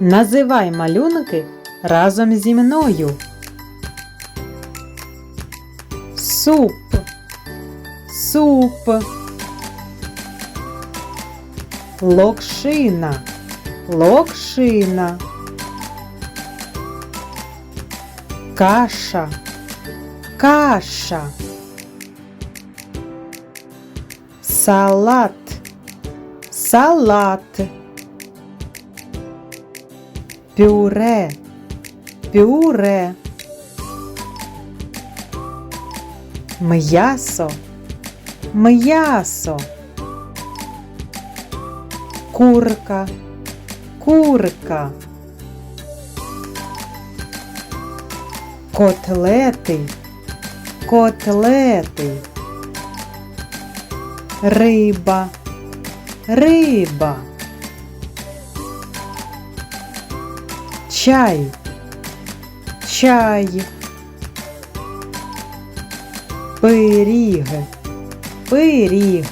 Називай малюнки разом зі мною. Суп, суп, локшина, локшина, каша, каша, салат, салат, пюре, пюре. М'ясо, м'ясо. Курка, курка. Котлети, котлети. Риба, риба. Чай, чай. Пиріг, пиріг.